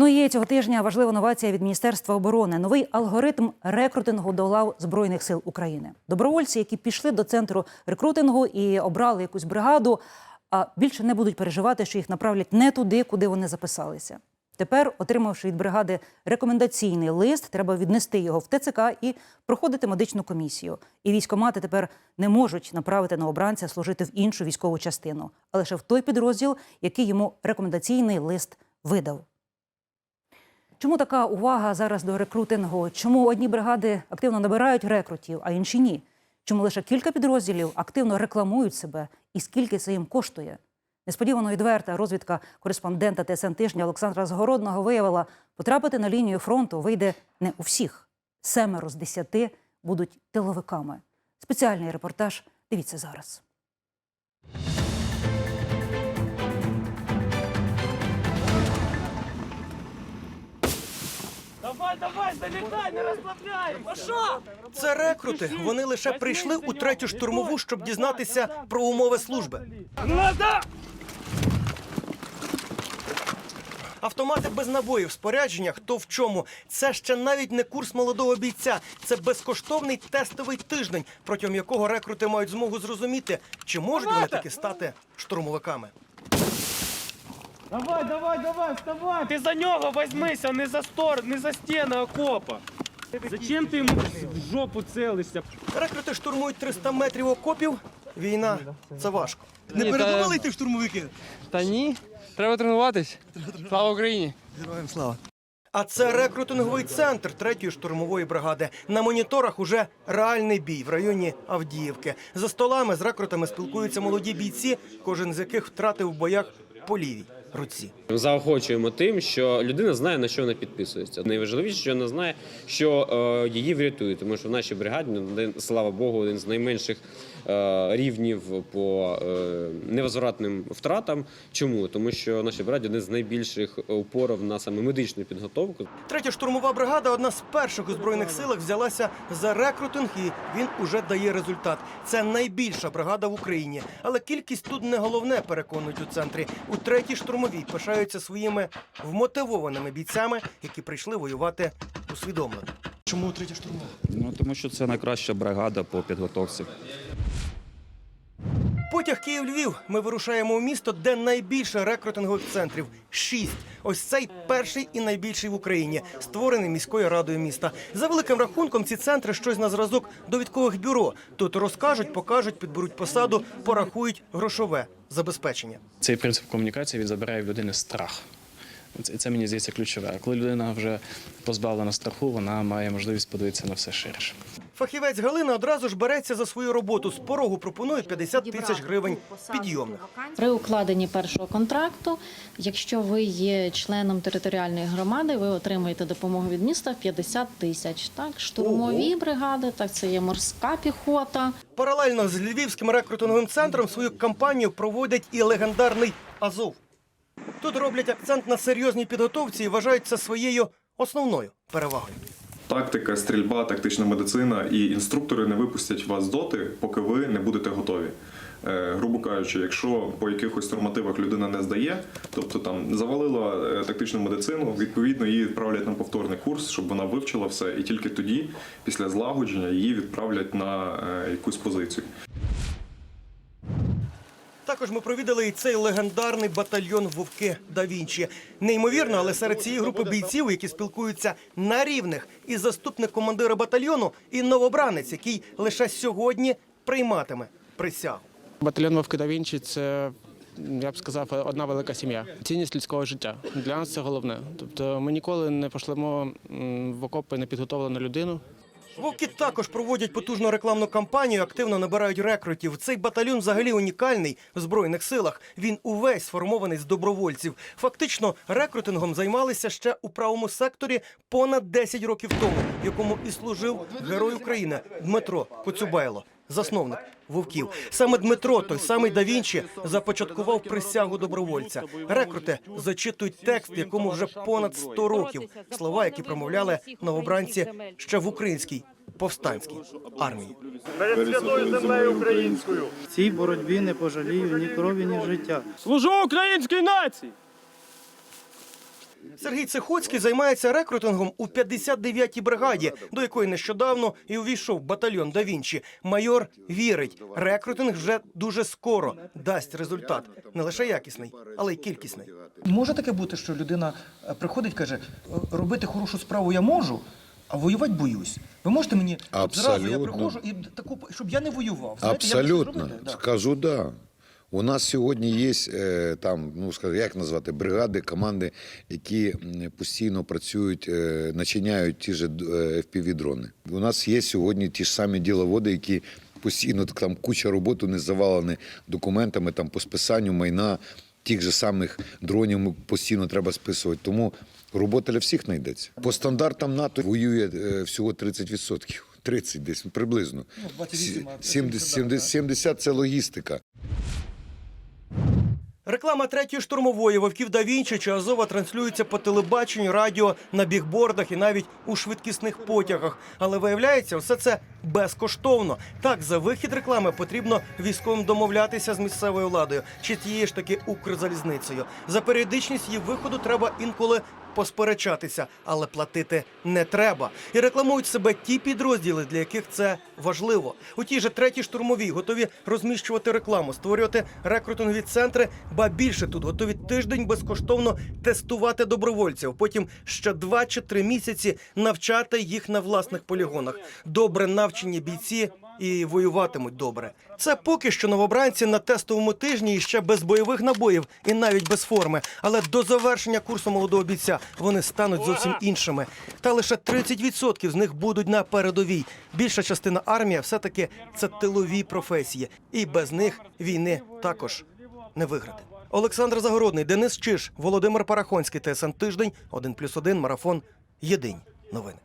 Ну і цього тижня важлива новація від Міністерства оборони. Новий алгоритм рекрутингу до лав Збройних сил України. Добровольці, які пішли до центру рекрутингу і обрали якусь бригаду, а більше не будуть переживати, що їх направлять не туди, куди вони записалися. Тепер, отримавши від бригади рекомендаційний лист, треба віднести його в ТЦК і проходити медичну комісію. І військомати тепер не можуть направити на обранця служити в іншу військову частину, а лише в той підрозділ, який йому рекомендаційний лист видав. Чому така увага зараз до рекрутингу? Чому одні бригади активно набирають рекрутів, а інші ні? Чому лише кілька підрозділів активно рекламують себе і скільки це їм коштує? Несподівано відверта розвідка кореспондента ТСН тижня Олександра Згородного виявила, потрапити на лінію фронту вийде не у всіх. Семеро з десяти будуть тиловиками. Спеціальний репортаж. Дивіться зараз. Давай, давай, залітай, не розслабляй! Пошов! Це рекрути. Вони лише прийшли у третю штурмову, щоб дізнатися про умови служби. Автомати без набоїв, спорядження, хто в чому. Це ще навіть не курс молодого бійця. Це безкоштовний тестовий тиждень, протягом якого рекрути мають змогу зрозуміти, чи можуть вони таки стати штурмовиками. Давай, давай, давай, вставай! Ти за нього візьмися, не за стор, не за стіни окопа. Зачем ти йому в жопу целишся? Рекрути штурмують 300 метрів окопів. Війна це важко. Не передумали йти в штурмовики? Та ні. Треба тренуватись. Слава Україні! Героям слава. А це рекрутинговий центр третьої штурмової бригади. На моніторах уже реальний бій в районі Авдіївки. За столами з рекрутами спілкуються молоді бійці, кожен з яких втратив в боях по лівій руці. Заохочуємо тим, що людина знає на що вона підписується. Найважливіше, що вона знає, що е, її врятують, тому що в нашій бригаді ну, один, слава Богу, один з найменших е, рівнів по е, невозвратним втратам. Чому? Тому що в нашій бригаді один з найбільших упорів на саме медичну підготовку. Третя штурмова бригада одна з перших у збройних силах взялася за рекрутинг, і він уже дає результат. Це найбільша бригада в Україні, але кількість тут не головне, переконують у центрі. У третій штурмовій пишаються своїми вмотивованими бійцями, які прийшли воювати усвідомлено. Чому третя штурмова? Ну тому що це найкраща бригада по підготовці. Потяг Київ-Львів. Ми вирушаємо у місто, де найбільше рекрутингових центрів шість. Ось цей перший і найбільший в Україні, створений міською радою міста. За великим рахунком, ці центри щось на зразок довідкових бюро. Тут розкажуть, покажуть, підберуть посаду, порахують грошове забезпечення. Цей принцип комунікації він забирає в людини страх. Це, мені здається ключове. А Коли людина вже позбавлена страху, вона має можливість подивитися на все ширше. Фахівець Галина одразу ж береться за свою роботу. З порогу пропонує 50 тисяч гривень підйомних. При укладенні першого контракту, якщо ви є членом територіальної громади, ви отримуєте допомогу від міста в 50 тисяч. Так, штурмові бригади, так це є морська піхота. Паралельно з львівським рекрутинговим центром свою кампанію проводять і легендарний Азов. Тут роблять акцент на серйозній підготовці і вважають це своєю основною перевагою. Тактика, стрільба, тактична медицина і інструктори не випустять вас доти, поки ви не будете готові. Е, грубо кажучи, якщо по якихось нормативах людина не здає, тобто там завалила е, тактичну медицину, відповідно її відправлять на повторний курс, щоб вона вивчила все, і тільки тоді, після злагодження, її відправлять на е, якусь позицію. Також ми провідали і цей легендарний батальйон Вовки да Вінчі. Неймовірно, але серед цієї групи бійців, які спілкуються на рівних, і заступник командира батальйону, і новобранець, який лише сьогодні прийматиме присягу. Батальйон Вовки да Вінчі це. Я б сказав, одна велика сім'я. Цінність людського життя. Для нас це головне. Тобто ми ніколи не пошлемо в окопи непідготовлену людину. Вовки також проводять потужну рекламну кампанію, активно набирають рекрутів. Цей батальйон взагалі унікальний в збройних силах. Він увесь сформований з добровольців. Фактично, рекрутингом займалися ще у правому секторі понад 10 років тому, якому і служив герой України Дмитро Коцюбайло. Засновник вовків саме Дмитро, той самий да Вінчі, започаткував присягу добровольця. Рекрути зачитують текст, якому вже понад 100 років. Слова, які промовляли новобранці ще в українській повстанській армії. Перед святою землею українською. В цій боротьбі не пожалію ні крові, ні життя. Служу українській нації! Сергій Цихоцький займається рекрутингом у 59-й бригаді, до якої нещодавно і увійшов батальйон да Вінчі. Майор вірить, рекрутинг вже дуже скоро дасть результат, не лише якісний, але й кількісний. Може таке бути, що людина е, приходить, каже, «Е, робити хорошу справу я можу, а воювати боюсь. Ви можете мені от зразу я Абсолютно. приходжу і таку, щоб я не воював. Знаєте, я Абсолютно. зробити. Да. Скажу да. У нас сьогодні є е, там, ну скажу, як назвати, бригади, команди, які постійно працюють, е, начиняють ті ж е, FPV-дрони. У нас є сьогодні ті ж самі діловоди, які постійно там куча роботи не завалені документами там по списанню майна. Тих же самих дронів постійно треба списувати. Тому робота для всіх знайдеться. По стандартам НАТО воює всього 30%. 30 десь приблизно. Ну, 28, а 70, 70, 70, 70 це логістика. Реклама третьої штурмової вовків да Вінчі чи Азова транслюється по телебаченню, радіо, на бігбордах і навіть у швидкісних потягах. Але виявляється, все це безкоштовно. Так, за вихід реклами потрібно військовим домовлятися з місцевою владою чи тією ж таки Укрзалізницею. За періодичність її виходу треба інколи посперечатися, але платити не треба. І рекламують себе ті підрозділи, для яких це важливо. У тій же третій штурмовій готові розміщувати рекламу, створювати рекрутингові центри. Ба більше тут готові тиждень безкоштовно тестувати добровольців. Потім ще два чи три місяці навчати їх на власних полігонах. Добре навчені бійці і воюватимуть добре. Це поки що новобранці на тестовому тижні і ще без бойових набоїв і навіть без форми. Але до завершення курсу молодого бійця вони стануть зовсім іншими. Та лише 30% з них будуть на передовій. Більша частина армії все-таки це тилові професії, і без них війни також не виграти. Олександр Загородний, Денис Чиш, Володимир Парахонський, ТСН Тиждень, 1+,1, Марафон. Єдині новини.